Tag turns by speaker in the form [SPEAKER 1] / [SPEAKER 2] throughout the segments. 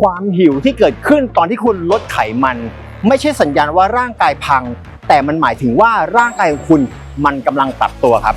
[SPEAKER 1] ความหิวที่เกิดขึ้นตอนที่คุณลดไขมัน ไม่ใช่สัญญาณว่าร่างกายพัง แต่มันหมายถึงว่าร่างกายของคุณมันกำลังปรับตัวครับ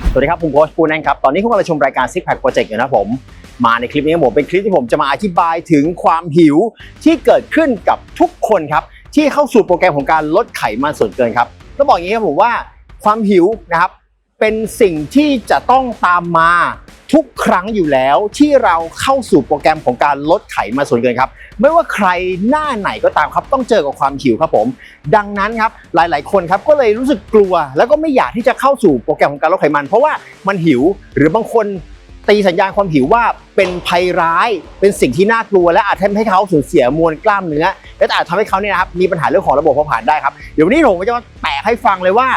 [SPEAKER 1] สวัสดีครับผมโค้ชปูนันครับ ตอนนี้คุณกำลังชมรายการ Six Pack Project อยู่นะผม มาในคลิปนี้ผมเป็นคลิปที่ผมจะมาอธิบายถึงความหิวที่เกิดขึ้นกับทุกคนครับ ที่เข้าสู่โปรแกรมของการลดไขมันส่วนเกินครับต้องบอกอย่างนี้ครับผมว่าความหิวนะครับ เป็นสิ่งที่จะต้องตามมาทุกครั้งอยู่แล้วที่เราเข้าสู่โปรแกรมของการลดไขมันส่วนเกินครับ ไม่ว่าใครหน้าไหนก็ตามครับ ต้องเจอกับความหิวครับผม ดังนั้นครับหลาย ๆ คนครับก็เลยรู้สึกกลัว แล้วก็ไม่อยากที่จะเข้าสู่โปรแกรมของการลดไขมัน เพราะว่ามันหิวหรือบางคนตีสัญญาณความหิวว่าเป็นภัยร้ายเป็นสิ่งที่น่ากลัว และอาจทำให้เขาสูญเสียมวลกล้ามเนื้อและอาจทำให้เขาเนี่ยนะครับมีปัญหาเรื่องของระบบเผาผลาญได้ครับเดี๋ยววันนี้ผมจะมาแตกให้ฟังเลยว่า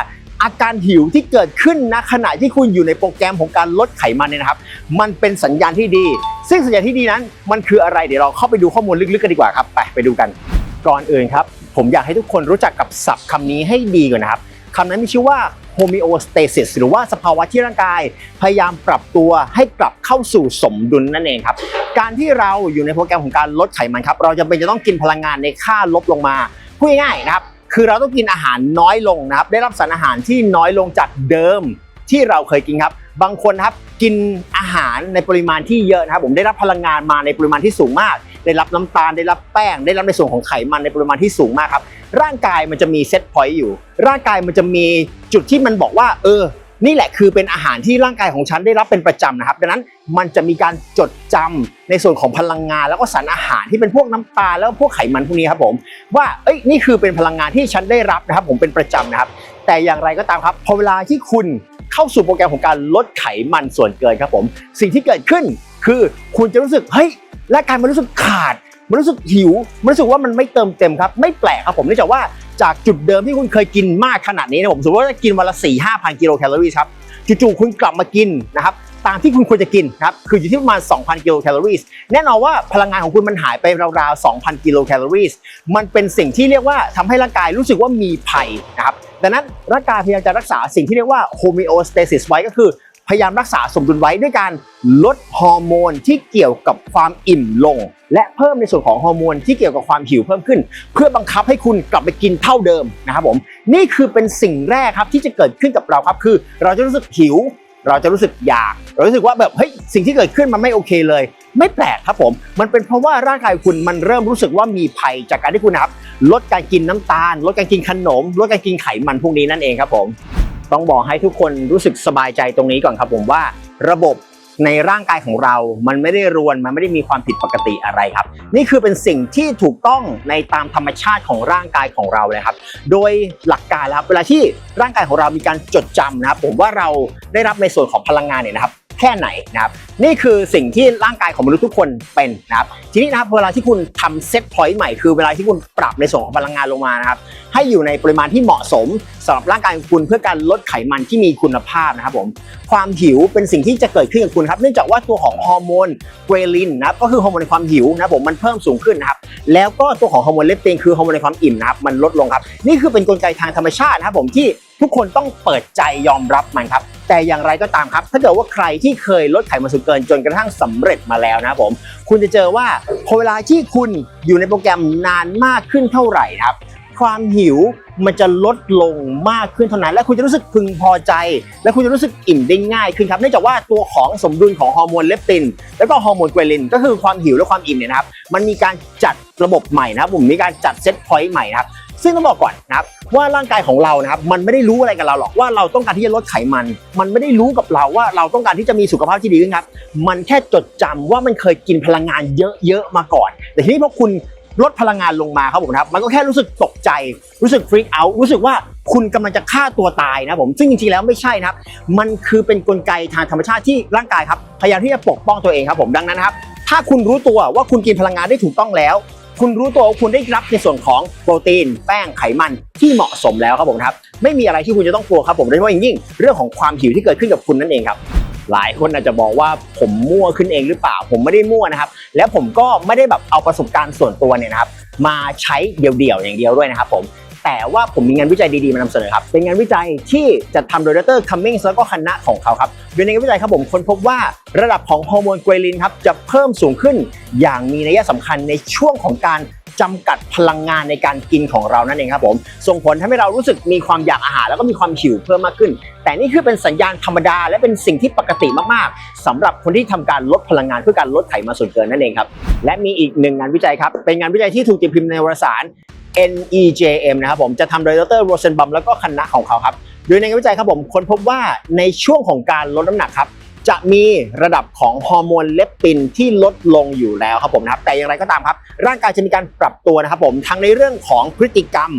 [SPEAKER 1] อาการหิวที่เกิดขึ้นณขณะที่คุณอยู่ในโปรแกรมของการลดไขมันเนี่ยนะครับ มันเป็นสัญญาณที่ดี ซึ่งสัญญาณที่ดีนั้น มันคืออะไรเดี๋ยวเราเข้าไปดูข้อมูลลึกๆกันดีกว่าครับไปไปดูกัน ก่อนอื่นครับ ผมอยากให้ทุกคนรู้จักกับศัพท์คำนี้ให้ดีก่อนนะครับคำนั้นมีชื่อว่า homeostasis หรือว่าสภาวะที่ร่างกาย พยายามปรับตัวให้กลับเข้าสู่สมดุลนั่นเองครับ การที่เราอยู่ในโปรแกรมของการลดไขมันครับ เราจำเป็นจะต้องกินพลังงานในค่าลบลงมา พูดง่ายๆนะครับ คือเราต้องกินอาหารน้อยลงนะครับ ได้รับสารอาหารที่น้อยลงจากเดิมที่เราเคยกินครับ บางคนครับกินอาหารในปริมาณที่เยอะนะครับ ผมได้รับพลังงานมาในปริมาณที่สูงมาก ได้รับน้ำตาลได้รับแป้ง ได้รับในส่วนของไขมันในปริมาณที่สูงมากครับร่างกายมันจะมีเซตพอยต์อยู่ ร่างกายมันจะมีจุดที่มันบอกว่า เออ นี่แหละคือเป็นอาหารที่ร่างกายของฉันได้รับเป็นประจำนะครับ ดังนั้นมันจะมีการจดจำในส่วนของพลังงาน แล้วก็สารอาหารที่เป็นพวกน้ำตาลแล้วก็พวกไขมันพวกนี้ครับผมว่าเอ้ยนี่คือเป็นพลังงานที่ฉันได้รับนะครับ ผมเป็นประจำนะครับ แต่อย่างไรก็ตามครับพอเวลาที่คุณเข้าสู่โปรแกรมของการลดไขมันส่วนเกินครับผม สิ่งที่เกิดขึ้นคือคุณจะรู้สึกเฮ้ยร่างกายมันรู้สึกขาดมันรู้สึกหิว มันรู้สึกว่ามันไม่เติมเต็มครับ ไม่แปลกครับผมเนื่องจากว่า จากจุดเดิมที่คุณเคยกินมากขนาดนี้นะผมสมมติว่ากินวันละ4 5 0 0 0กิโลแคลอรี่ครับจู่ๆคุณกลับมากินนะครับตามที่คุณควรจะกินนะครับคืออยู่ที่ประมาณ 2,000 กิโลแคลอรี่แน่นอนว่าพลังงานของคุณมันหายไปราวๆ 2,000 กิโลแคลอรี่มันเป็นสิ่งที่เรียกว่าทำให้ร่างกายรู้สึกว่ามีภัยนะครับดังนั้นร่างกายพยายามจะรักษาสิ่งที่เรียกว่า homeostasis ไว้ก็คือ พยายามรักษาสมดุลไว้ด้วยการลดฮอร์โมนที่เกี่ยวกับความอิ่มลง และเพิ่มในส่วนของฮอร์โมนที่เกี่ยวกับความหิวเพิ่มขึ้น เพื่อบังคับให้คุณกลับไปกินเท่าเดิมนะครับผมนี่คือเป็นสิ่งแรกครับที่จะเกิดขึ้นกับเราครับ คือเราจะรู้สึกหิว เราจะรู้สึกอยาก เรารู้สึกว่าแบบเฮ้ยสิ่งที่เกิดขึ้นมันไม่โอเคเลย ไม่แปลกครับผม มันเป็นเพราะว่าร่างกายคุณมันเริ่มรู้สึกว่ามีภัยจากการที่คุณนะครับลดการกินน้ำตาล ลดการกินขนม ลดการกินไขมันพวกนี้นั่นเองครับผม ต้องบอกให้ทุกคนรู้สึกสบายใจตรงนี้ก่อนครับผมว่าระบบในร่างกายของเรา มันไม่ได้รวน มันไม่ได้มีความผิดปกติอะไรครับ นี่คือเป็นสิ่งที่ถูกต้องในตามธรรมชาติของร่างกายของเราเลยครับ โดยหลักการแล้วเวลาที่ร่างกายของเรามีการจดจำนะครับ ผมว่าเราได้รับในส่วนของพลังงานเนี่ยนะครับ แค่ไหนนะครับนี่คือสิ่งที่ร่างกายของมนุษย์ทุกคนเป็นนะครับทีนี้นะครับเวลาที่คุณทำเซตพอยต์ใหม่คือเวลาที่คุณปรับในส่วนของพลังงานลงมานะครับให้อยู่ในปริมาณที่เหมาะสมสำหรับร่างกายของคุณเพื่อการลดไขมันที่มีคุณภาพนะครับผมความหิวเป็นสิ่งที่จะเกิดขึ้นกับคุณครับเนื่องจากว่าตัวของฮอร์โมนเกรลินนะครับก็คือฮอร์โมนในความหิวนะครับผมมันเพิ่มสูงขึ้นนะครับแล้วก็ตัวของฮอร์โมนเลปตินคือฮอร์โมนในความอิ่มนะครับมันลดลงครับนี่คือเป็นกลไกทางธรรมชาตินะครับผมที่ทุกคนต้องเปิดใจยอมรับมันครับ แต่อย่างไรก็ตามครับ ถ้าเกิดว่าใครที่เคยลดไขมันส่วนเกินจนกระทั่งสำเร็จมาแล้วนะผม คุณจะเจอว่าพอเวลาที่คุณอยู่ในโปรแกรมนานมากขึ้นเท่าไหร่ครับ ความหิวมันจะลดลงมากขึ้นเท่านั้น และคุณจะรู้สึกพึงพอใจ และคุณจะรู้สึกอิ่มได้ง่ายขึ้นครับเนื่องจากว่าตัวของสมดุลของฮอร์โมนเลปติน แล้วก็ฮอร์โมนเกรลิน ก็คือความหิวและความอิ่มเนี่ยนะครับ มันมีการจัดระบบใหม่นะครับผมมีการจัดเซตพอยต์ใหม่นะครับ ซึ่งต้องบอกก่อนนะครับว่าร่างกายของเรานะครับมันไม่ได้รู้อะไรกับเราหรอกว่าเราต้องการที่จะลดไขมัน มันไม่ได้รู้กับเราว่าเราต้องการที่จะมีสุขภาพที่ดีขึ้นครับมันแค่จดจำว่ามันเคยกินพลังงานเยอะๆมาก่อน แต่ทีนี้พอคุณลดพลังงานลงมาครับผมนะครับมันก็แค่รู้สึกตกใจ รู้สึกฟรี k เอารู้สึกว่าคุณกำลังจะฆ่าตัวตายนะผมซึ่งจริงๆแล้วไม่ใช่นะครับ มันคือเป็นกลไกทางธรรมชาติที่ร่างกายครับพยายามที่จะปกป้องตัวเองครับผมดังนั้นครับถ้าคุณรู้ตัวว่าคุณกินพลังงานได้ถูกต้องแล้ว คุณรู้ตัวว่าคุณได้รับในส่วนของโปรตีน แป้งไขมันที่เหมาะสมแล้วครับผมครับไม่มีอะไรที่คุณจะต้องกลัวครับผมโดยเฉพาะอย่างยิ่งเรื่องของความหิวที่เกิดขึ้นกับคุณนั่นเองครับหลายคนอาจจะบอกว่าผมมั่วขึ้นเองหรือเปล่า ผมไม่ได้มั่วนะครับ แล้วผมก็ไม่ได้แบบเอาประสบการณ์ส่วนตัวเนี่ยนะครับ มาใช้เดี่ยวๆอย่างเดียวด้วยนะครับผม แต่ว่าผมมีงานวิจัยดีๆมานำเสนอครับ เป็นงานวิจัยที่จัดทำโดยดรคัมมิงส์แล้วก็คณะของเขาครับโดยในงานวิจัยครับผมค้นพบว่าระดับของฮอร์โมนเกรลินครับจะเพิ่มสูงขึ้น อย่างมีนัยสำคัญในช่วงของการจำกัดพลังงานในการกินของเรานั่นเองครับผมส่งผลทำให้เรารู้สึกมีความอยากอาหาร แล้วก็มีความหิวเพิ่มมากขึ้น แต่นี่คือเป็นสัญญาณธรรมดา และเป็นสิ่งที่ปกติมากๆสำหรับคนที่ทำการลดพลังงานเพื่อการลดไขมันส่วนเกินนั่นเองครับและมีอีกหนึ่งงานวิจัยครับเป็นงานวิจัยที่ถูกตีพิมพ์ในวารสาร NEJM นะครับผมจะทำโดยดรโรเซนบัมแล้วก็คณะของเขาครับโดยในงานวิจัยครับผมค้นพบว่าในช่วงของการลดน้ำหนักครับจะมีระดับของฮอร์โมนเลปตินที่ลดลงอยู่แล้วครับผมนะครับแต่อย่างไรก็ตามครับ ร่างกายจะมีการปรับตัวนะครับผมทั้งในเรื่องของพฤติกรรม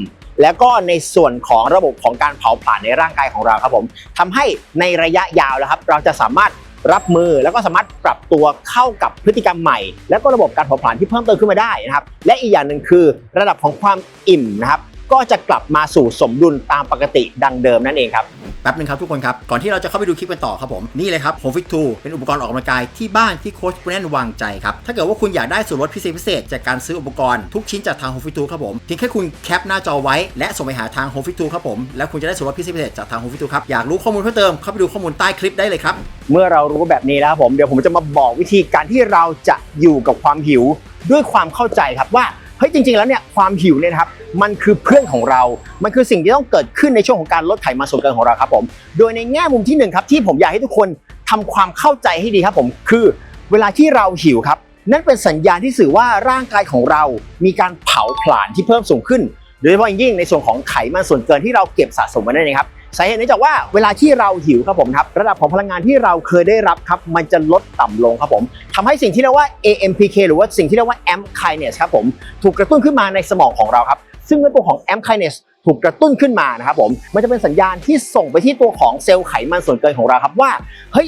[SPEAKER 1] แล้วก็ในส่วนของระบบของการเผาผลาญในร่างกายของเราครับผมทำให้ในระยะยาวแล้วครับ เราจะสามารถ รับมือแล้วก็สามารถปรับตัวเข้ากับพฤติกรรมใหม่ แล้วก็ระบบการเผาผลาญที่เพิ่มเติมขึ้นมาได้นะครับและอีกอย่างหนึ่งคือระดับของความอิ่มนะครับ ก็จะกลับมาสู่สมดุลตามปกติดังเดิมนั่นเองครับ
[SPEAKER 2] แป๊บนึงครับทุกคนครับ ก่อนที่เราจะเข้าไปดูคลิปกันต่อครับผม นี่เลยครับ Home Fit 2เป็นอุปกรณ์ออกกำลังกายที่บ้านที่โค้ชคุณแน่นวางใจครับ ถ้าเกิดว่าคุณอยากได้ส่วนลดพิเศษพิเศษจากการซื้ออุปกรณ์ทุกชิ้นจากทาง Home Fit 2ครับผมเพียงแค่คุณแคปหน้าจอไว้และส่งไปหาทาง Home Fit 2ครับผมแล้วคุณจะได้ส่วนลดพิเศษพิเศษจากทาง Home Fit 2ครับอยากรู้ข้อมูลเพิ่มเติมเข้าไปดูข้อมูลใต้คลิปได้เลยครับ
[SPEAKER 1] เมื่อเรารู้แบบนี้แล้วครับผมเดี๋ยวผมจะมาบอกวิธีการที่เราจะอยู่กับความหิว ด้วยความเข้าใจครับว่า เฮ้ยจริง ๆแล้วเนี่ยความหิวเนี่ยนะครับมันคือเพื่อนของเรา มันคือสิ่งที่ต้องเกิดขึ้นในช่วงของการลดไขมันส่วนเกินของเราครับผม โดยในแง่มุมที่หนึ่งครับที่ผมอยากให้ทุกคนทำความเข้าใจให้ดีครับผมคือเวลาที่เราหิวครับ นั่นเป็นสัญญาณที่สื่อว่าร่างกายของเรา มีการเผาผลาญที่เพิ่มสูงขึ้น โดยเฉพาะอย่างยิ่งในส่วนของไขมันส่วนเกินที่เราเก็บสะสมไว้นั่นเองครับ สาเหตุเนื่องจากว่าเวลาที่เราหิวครับผมครับระดับของพลังงานที่เราเคยได้รับครับมันจะลดต่ำลงครับผมทำให้สิ่งที่เรียกว่า AMPK หรือว่าสิ่งที่เรียกว่า AMP kinase ครับผมถูกกระตุ้นขึ้นมาในสมองของเราครับซึ่งเมื่อตัวของ AMP kinase ถูกกระตุ้นขึ้นมานะครับผมมันจะเป็นสัญญาณที่ส่งไปที่ตัวของเซลล์ไขมันส่วนเกินของเราครับว่าเฮ้ย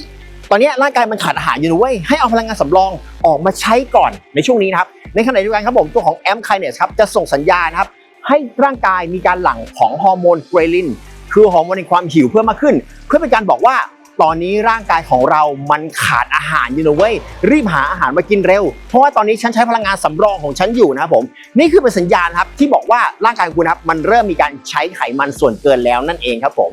[SPEAKER 1] ตอนนี้ร่างกายมันขาดอาหารอยู่นะเว้ยให้เอาพลังงานสำรองออกมาใช้ก่อนในช่วงนี้นะครับในขณะเดียวกันครับผมตัวของ AMP kinase ครับจะส่งสัญญาณครับให้ร่างกายมีการหลั่งของฮอร์โมนเกรลิน คือฮอร์โมนในความหิวเพิ่มมากขึ้น เพื่อเป็นการบอกว่าตอนนี้ร่างกายของเรามันขาดอาหารอยู่นะเว้ยรีบหาอาหารมากินเร็ว เพราะว่าตอนนี้ฉันใช้พลังงานสำรองของฉันอยู่นะครับผม นี่คือเป็นสัญญาณครับที่บอกว่าร่างกายคุณครับมันเริ่มมีการใช้ไขมันส่วนเกินแล้วนั่นเองครับผม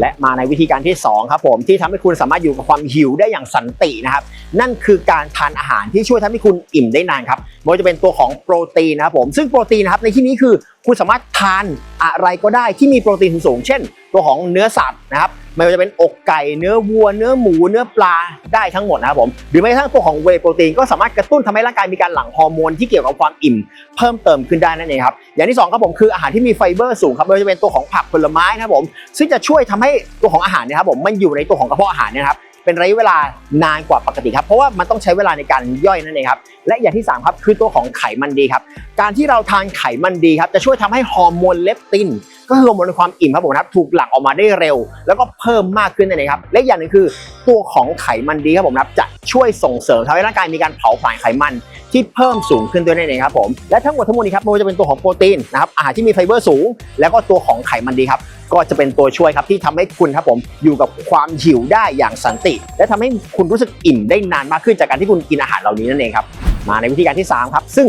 [SPEAKER 1] และมาในวิธีการที่สองครับผมที่ทำให้คุณสามารถอยู่กับความหิวได้อย่างสันตินะครับนั่นคือการทานอาหารที่ช่วยทำให้คุณอิ่มได้นานครับไม่ว่าจะเป็นตัวของโปรตีนนะครับผมซึ่งโปรตีนนะครับในที่นี้คือคุณสามารถทานอะไรก็ได้ที่มีโปรตีนสูง เช่น ตัวของเนื้อสัตว์นะครับไม่ว่าจะเป็นอกไก่เนื้อวัว เนื้อหมูเนื้อปลาได้ทั้งหมดนะครับผมหรือแม้กระทั่งตัวของเวโปรตีนก็สามารถกระตุ้นทำให้ร่างกายมีการหลั่งฮอร์โมนที่เกี่ยวกับความอิ่มเพิ่มเติมขึ้นได้นั่นเองครับอย่างที่สองครับผมคืออาหารที่มีไฟเบอร์สูงครับไม่ว่าจะเป็นตัวของผักผลไม้นะครับผมซึ่งจะช่วยทำให้ตัวของอาหารเนยครับผมมันอยู่ในตัวของกระเพาะอาหารเนี่ยนะครับเป็นระยะเวลานานกว่าปกติครับเพราะว่ามันต้องใช้เวลาในการย่อยนั่นเองครับและอย่างที่สามครับคือตัวของไขมันดีครับการที่เราทานไขมันดีครับจะช่วยทำให้ฮอร์โมนเลปติน ก็คือฮอร์โมนในความอิ่มครับผมนะครับถูกหลั่งออกมาได้เร็ว แล้วก็เพิ่มมากขึ้นนั่นเองครับและอย่างหนึงคือตัวของไขมันดีครับผมนะครับจะช่วยส่งเสริมทำให้ร่างกายมีการเผาผลาญไขมันที่เพิ่มสูงขึ้นด้วยนั่นเองครับผมและทั้งหมดทั้งมวลนี้ครับไม่ว่าจะเป็นตัวของโปรตีนนะครับอาหารที่มีไฟเบอร์สูง แล้วก็ตัวของไขมันดีครับก็จะเป็นตัวช่วยครับที่ทำให้คุณครับผมอยู่กับความหิวได้อย่างสันติ และทำให้คุณรู้สึกอิ่มได้นานมากขึ้นจากการที่คุณกินอาหารเหล่านี้นั่นเองครับ มาในวิธีการที่สามครับ ซึ่ง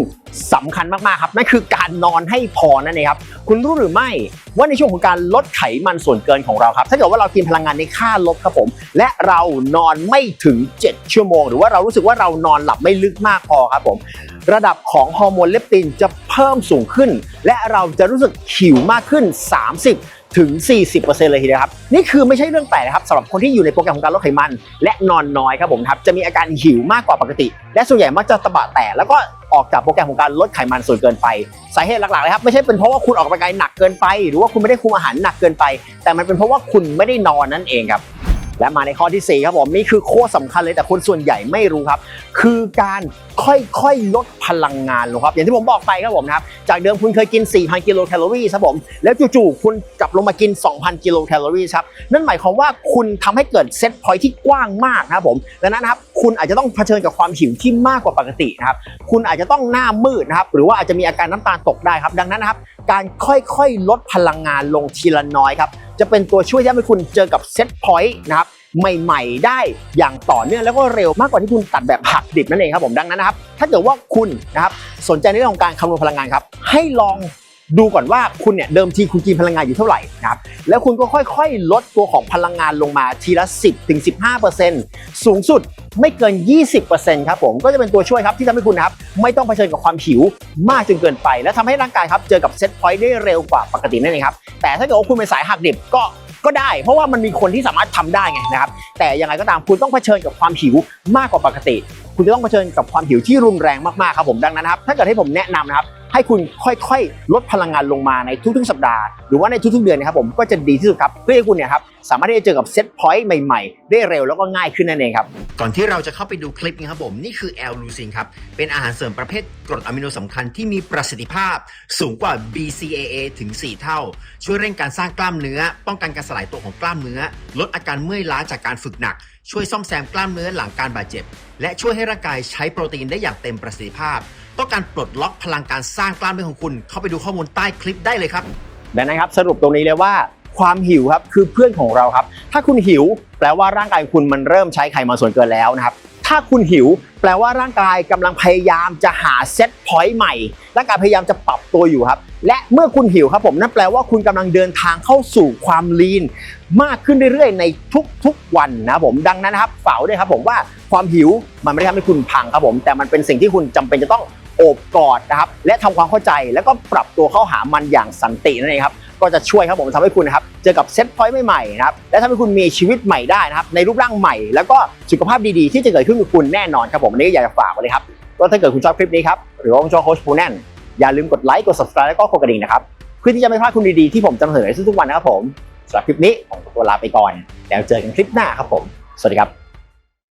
[SPEAKER 1] สำคัญมากๆครับนั่นคือการนอนให้พอนั่นเองครับ คุณรู้หรือไม่ว่าในช่วงของการลดไขมันส่วนเกินของเราครับ ถ้าเกิดว่าเรากินพลังงานในค่าลบครับผม และเรานอนไม่ถึง 7 ชั่วโมง หรือว่าเรารู้สึกว่าเรานอนหลับไม่ลึกมากพอครับผมระดับของฮอร์โมนเลปตินจะเพิ่มสูงขึ้น และเราจะรู้สึกหิวมากขึ้น 30 ถึง 40%เลยทีเดียวครับ นี่คือไม่ใช่เรื่องแปลกนะครับสำหรับคนที่อยู่ในโปรแกรมของการลดไขมัน และนอนน้อยครับผมครับจะมีอาการหิวมากกว่าปกติ และส่วนใหญ่มักจะตะบะแตกแล้วก็ออกจากโปรแกรมของการลดไขมันส่วนเกินไปสาเหตุหลักๆเลยครับไม่ใช่เป็นเพราะว่าคุณออกกำลังกายหนักเกินไป หรือว่าคุณไม่ได้คุมอาหารหนักเกินไป แต่มันเป็นเพราะว่าคุณไม่ได้นอนนั่นเองครับ และมาในข้อทีสี่ 4 ครับผมนี่คือโคตรสำคัญเลยแต่คนส่วนใหญ่ไม่รู้ครับ คือการค่อยๆลดพลังงานลงครับ อย่างที่ผมบอกไปครับผมนะครับจากเดิมคุณเคยกิน 4,000 กิโลแคลอรี่ครับผมแล้วจู่ๆคุณกลับลงมากิน 2,000 กิโลแคลอรี่ครับนั่นหมายความว่าคุณทำให้เกิดเซตพอยที่กว้างมากนะครับผมดังนั้นนะครับคุณอาจจะต้องเผชิญกับความหิวที่มากกว่าปกตินะครับคุณอาจจะต้องหน้ามืดนะครับหรือว่าอาจจะมีอาการน้ำตาลตกได้ครับดังนั้นนะครับการค่อยๆลดพลังงานลงทีละน้อยครับ จะเป็นตัวช่วยที่ทำให้คุณเจอกับเซตพอยต์นะครับใหม่ๆ ได้อย่างต่อเนื่องแล้วก็เร็วมากกว่าที่คุณตัดแบบหักดิบนั่นเองครับผมดังนั้นนะครับ ถ้าเกิดว่าคุณนะครับสนใจในเรื่องของการคำนวณพลังงานครับ ให้ลอง ดูก่อนว่าคุณเนี่ยเดิมทีคุณกินพลังงานอยู่เท่าไหร่นะครับแล้วคุณก็ค่อยๆ ลดตัวของพลังงานลงมาทีละ 10ถึง15%สูงสุดไม่เกิน 20%ครับผมก็จะเป็นตัวช่วยครับที่ทำให้คุณนะครับไม่ต้องเผชิญกับความหิวมากจนเกินไป และทำให้ร่างกายครับเจอกับเซตพอยต์ได้เร็วกว่าปกตินั่นเองครับแต่ถ้าเกิดว่าคุณเป็นสายหักดิบก็ก็ได้ เพราะว่ามันมีคนที่สามารถทำได้ไงนะครับแต่ยังไงก็ตามคุณต้องเผชิญกับความหิวมากกว่าปกติ คุณจะต้องเผชิญกับความหิวที่รุนแรงมากๆครับผมดังนั้นครับถ้าเกิดให้ผมแนะนำนะครับ ให้คุณค่อยๆ ลดพลังงานลงมาในทุกๆ สัปดาห์ หรือว่าในทุกๆ เดือนนะครับผมก็จะดีที่สุดครับ เพื่อให้คุณเนี่ยครับสามารถที่จะเจอกับเซตพอยต์ใหม่ๆ ได้เร็วแล้วก็ง่ายขึ้นนั่นเองครับ
[SPEAKER 2] ก่อนที่เราจะเข้าไปดูคลิปนี้ครับผมนี่คือแอลลูซินครับเป็นอาหารเสริมประเภทกรดอะมิโนสำคัญที่มีประสิทธิภาพสูงกว่า BCAA ถึง 4 เท่า ช่วยเร่งการสร้างกล้ามเนื้อ ป้องกันการสลายตัวของกล้ามเนื้อ ลดอาการเมื่อยล้าจากการฝึกหนัก ช่วยซ่อมแซมกล้ามเนื้อหลังการบาดเจ็บ และช่วยให้ร่างกายใช้โปรตีนได้อย่างเต็มประสิทธิภาพ ต้องการปลดล็อกพลังการสร้างกล้ามเนื้อของคุณ เข้าไปดูข้อมูลใต้คลิปได้เลยครับ
[SPEAKER 1] ดังนั้นครับสรุปตรงนี้เลยว่าความหิวครับคือเพื่อนของเราครับ ถ้าคุณหิว แปลว่าร่างกายคุณมันเริ่มใช้ไขมันส่วนเกินแล้วนะครับ ถ้าคุณหิว แปลว่าร่างกายกำลังพยายามจะหาเซตพอยต์ใหม่ร่างกายพยายามจะปรับตัวอยู่ครับ และเมื่อคุณหิวครับผมนั่นแปลว่าคุณกำลังเดินทางเข้าสู่ความลีน มากขึ้นเรื่อยๆ ในทุกๆวันนะผมดังนั้นนะครับฝากไว้ด้วยครับผมว่าความหิวมันไม่ได้ทำให้คุณพังครับผม แต่มันเป็นสิ่งที่คุณจำเป็นจะต้องโอบกอดนะครับและทำความเข้าใจแล้วก็ปรับตัวเข้าหามันอย่างสันตินั่นเองครับก็จะช่วยครับผมทำให้คุณนะครับเจอกับเซตพอยต์ใหม่ๆนะครับและทำให้คุณมีชีวิตใหม่ได้นะครับในรูปร่างใหม่ แล้วก็สุขภาพดีๆ ที่จะเกิดขึ้นกับคุณแน่นอนครับผมอันนี้ก็อยากจะฝากไว้เลยครับว่าถ้าเกิดคุณชอบคลิปนี้ครับหรือว่าคุณชอบโค้ชปูแนน อย่าลืมกดไลค์กด subscribe แล้วก็กดกระดิ่งนะครับเพื่อที่จะไม่พลาดคุณดีๆที่ผมจะนำเสนอในทุกๆวันนะครับผมสำหรับคลิปนี้ผมขอตัวลาไปก่อนแล้วเจอกันคลิปหน้าครับผม สวัสดีครับ